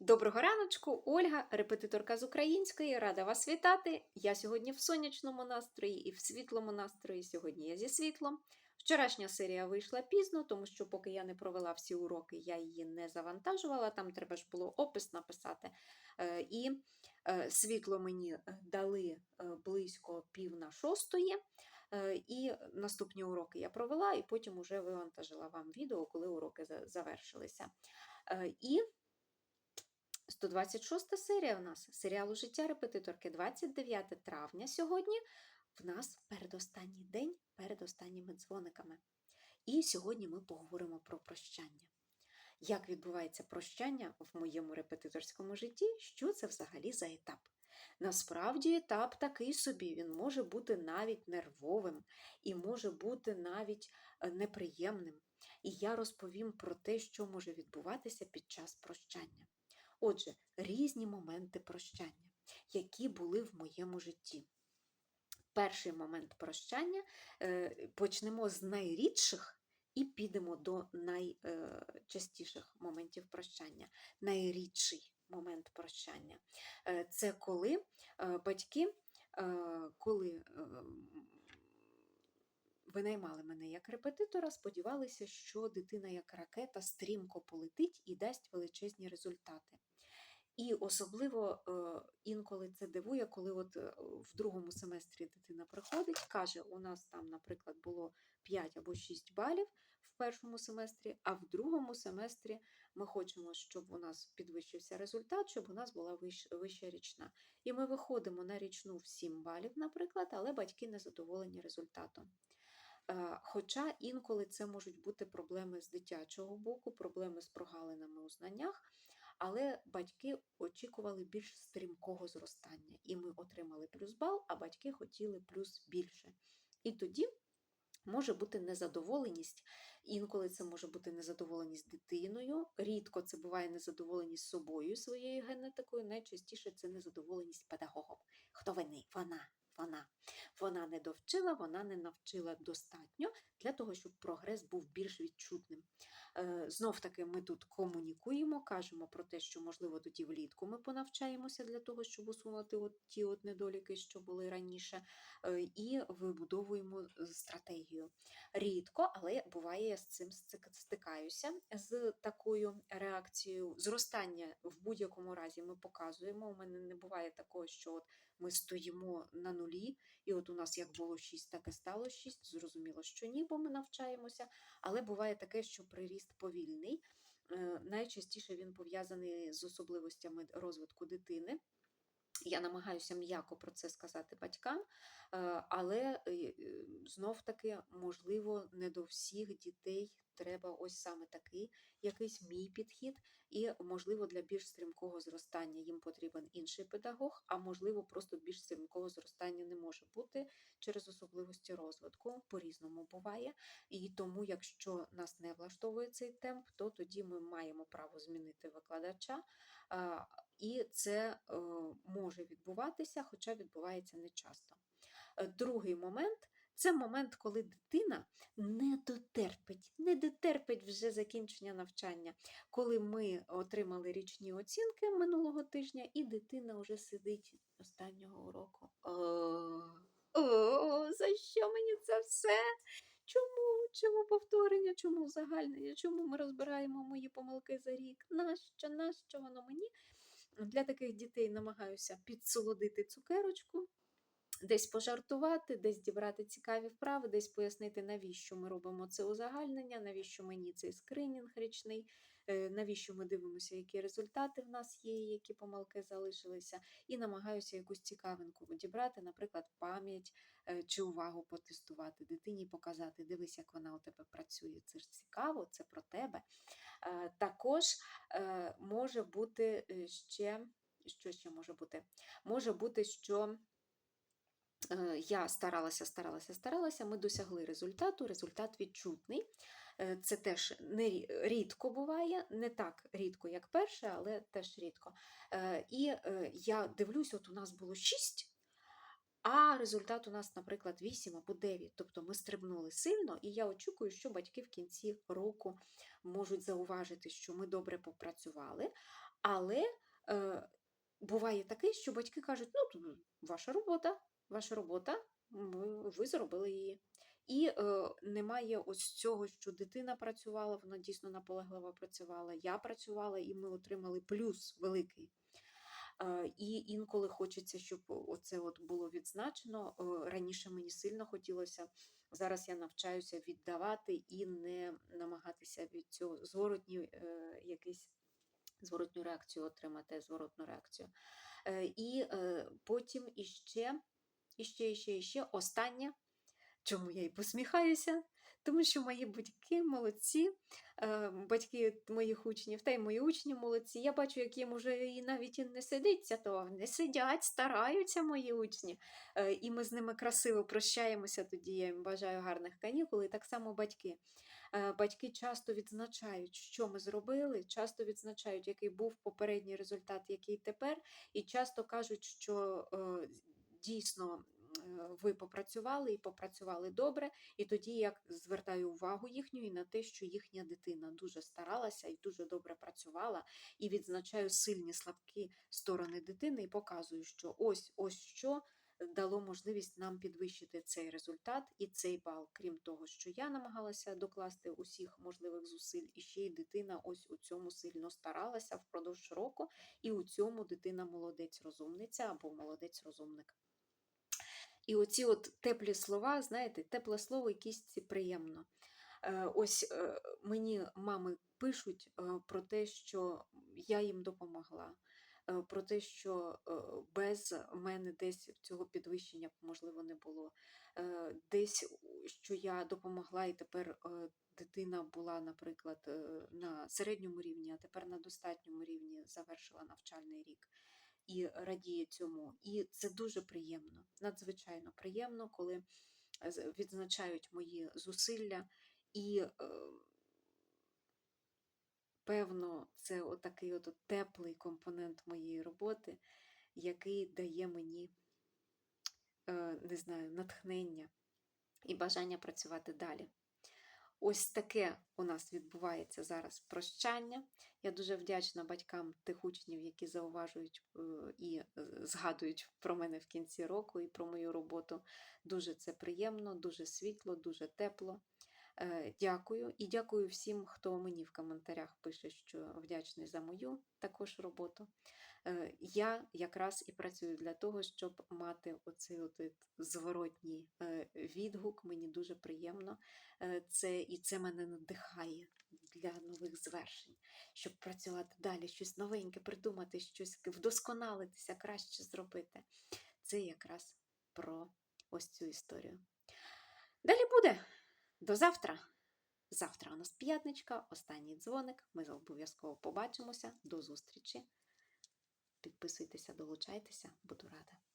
Доброго раночку, Ольга, репетиторка з української, рада вас вітати. Я сьогодні в сонячному настрої і в світлому настрої. Сьогодні я зі світлом. Вчорашня серія вийшла пізно, тому що поки я не провела всі уроки, я її не завантажувала. Там треба ж було опис написати. Е, І е, світло мені е, дали близько пів на шостої. І наступні уроки я провела, і потім уже вивантажила вам відео, коли уроки завершилися. І 126 серія у нас серіалу Життя репетиторки 29 травня сьогодні. В нас передостанній день перед останніми дзвониками. І сьогодні ми поговоримо про прощання. Як відбувається прощання в моєму репетиторському житті? Що це взагалі за етап? Насправді етап такий собі, він може бути навіть нервовим і може бути навіть е, неприємним. І я розповім про те, що може відбуватися під час прощання. Отже, різні моменти прощання, які були в моєму житті. Перший момент прощання е, почнемо з найрідших і підемо до найчастіших моментів прощання. Найрідший момент прощання Е, це коли е, батьки, е, коли е, винаймали мене як репетитора, сподівалися, що дитина як ракета стрімко полетить і дасть величезні результати. І особливо е, інколи це дивує, коли от е, в другому семестрі дитина приходить, каже, у нас там, наприклад, було 5 або 6 балів в першому семестрі, а в другому семестрі ми хочемо, щоб у нас підвищився результат, щоб у нас була вищ- вища річна. І ми виходимо на річну в 7 балів, наприклад, але батьки не задоволені результатом. Е, Хоча інколи це можуть бути проблеми з дитячого боку, проблеми з прогалинами у знаннях, але батьки очікували більш стрімкого зростання. І ми отримали плюс бал, а батьки хотіли плюс більше. І тоді може бути незадоволеність. Інколи це може бути незадоволеність дитиною, рідко це буває незадоволеність собою, своєю генетикою, найчастіше це незадоволеність педагогом. Хто винний? Вона. Вона. Вона не довчила, вона не навчила достатньо для того, щоб прогрес був більш відчутним. Е, Знов таки ми тут комунікуємо, кажемо про те, що можливо тоді влітку ми понавчаємося для того, щоб усунути от ті от недоліки, що були раніше, е, і вибудовуємо е, стратегію. Рідко, але буває, я з цим стикаюся з такою реакцією. Зростання в будь-якому разі ми показуємо. У мене не буває такого, що от ми стоїмо на нулі, і от у нас як було 6, так і стало 6. Зрозуміло, що ні, бо ми навчаємося. Але буває таке, що приріст повільний. Е, Найчастіше він пов'язаний з особливостями розвитку дитини. Я намагаюся м'яко про це сказати батькам, е, але е, знов таки, можливо, не до всіх дітей треба ось саме такий якийсь мій підхід, і, можливо, для більш стрімкого зростання їм потрібен інший педагог, а можливо, просто більш стрімкого зростання не може бути через особливості розвитку. По-різному буває. І тому, якщо нас не влаштовує цей темп, то тоді ми маємо право змінити викладача. І це е, може відбуватися, хоча відбувається не часто. Е, Другий момент це момент, коли дитина не дотерпить, не дотерпить вже закінчення навчання, коли ми отримали річні оцінки минулого тижня, і дитина вже сидить останнього уроку. О, о, за що мені це все? Чому? Чому повторення? Чому узагальнення? Чому ми розбираємо мої помилки за рік? Нащо? Нащо воно мені? Для таких дітей намагаюся підсолодити цукерочку, десь пожартувати, десь дібрати цікаві вправи, десь пояснити, навіщо ми робимо це узагальнення, навіщо мені цей скринінг річний, е, навіщо ми дивимося, які результати в нас є, які помилки залишилися, і намагаюся якусь цікавинку дібрати, наприклад, пам'ять е, чи увагу потестувати дитині, показати, дивись, як вона у тебе працює. Це ж цікаво, це про тебе. Е, Також може бути ще, що ще може бути? Може бути, що я старалася, старалася, старалася, ми досягли результату, результат відчутний. Е, Це теж не рідко буває, не так рідко, як перше, але теж рідко. Е, І е, я дивлюсь, от у нас було 6, а результат у нас, наприклад, 8 або 9. Тобто ми стрибнули сильно, і я очікую, що батьки в кінці року можуть зауважити, що ми добре попрацювали. Але е, буває таке, що батьки кажуть: ну, то ваша робота, ваша робота, ви, зробили її. І е, немає ось цього, що дитина працювала, вона дійсно наполегливо працювала, я працювала, і ми отримали плюс великий. Е, І інколи хочеться, щоб оце от було відзначено. Е, Раніше мені сильно хотілося. Зараз я навчаюся віддавати і не намагатися від цього зворотні е, якийсь зворотню реакцію отримати, зворотну реакцію. Е, І потім іще, іще, іще, іще останнє, чому я і посміхаюся, тому що мої батьки молодці, е, батьки моїх учнів та й мої учні молодці. Я бачу, як їм уже і навіть і не сидиться, то не сидять, стараються мої учні. Е, І ми з ними красиво прощаємося. Тоді я їм бажаю гарних канікул. І так само батьки. Е, Батьки часто відзначають, що ми зробили, часто відзначають, який був попередній результат, який тепер, і часто кажуть, що дійсно ви попрацювали і попрацювали добре. І тоді я звертаю увагу їхню і на те, що їхня дитина дуже старалася і дуже добре працювала, і відзначаю сильні слабкі сторони дитини, і показую, що ось ось що дало можливість нам підвищити цей результат і цей бал. Крім того, що я намагалася докласти усіх можливих зусиль, і ще й дитина ось у цьому сильно старалася впродовж року, і у цьому дитина молодець розумниця або молодець розумник. І оці от теплі слова, знаєте, тепле слово якісь приємно. Е, Ось е, мені мами пишуть е, про те, що я їм допомогла, про те, що без мене десь цього підвищення можливо не було. Десь що я допомогла, і тепер дитина була, наприклад, на середньому рівні, а тепер на достатньому рівні завершила навчальний рік і радіє цьому. І це дуже приємно, надзвичайно приємно, коли е, відзначають мої зусилля. І е, певно, це отакий от теплий компонент моєї роботи, який дає мені, е, не знаю, натхнення і бажання працювати далі. Ось таке у нас відбувається зараз прощання. Я дуже вдячна батькам тих учнів, які зауважують е, і е, згадують про мене в кінці року і про мою роботу. Дуже це приємно, дуже світло, дуже тепло. Е, Дякую і дякую всім, хто мені в коментарях пише, що вдячний за мою також роботу. Е, Я якраз і працюю для того, щоб мати оцей от от зворотній е, відгук. Мені дуже приємно. Е, Це і це мене надихає для нових звершень, щоб працювати далі, щось новеньке придумати, щось вдосконалитися, краще зробити. Це якраз про ось цю історію. Далі буде. До завтра. Завтра у нас п'ятничка, останній дзвоник. Ми обов'язково побачимося. До зустрічі. Підписуйтеся, долучайтеся, буду рада.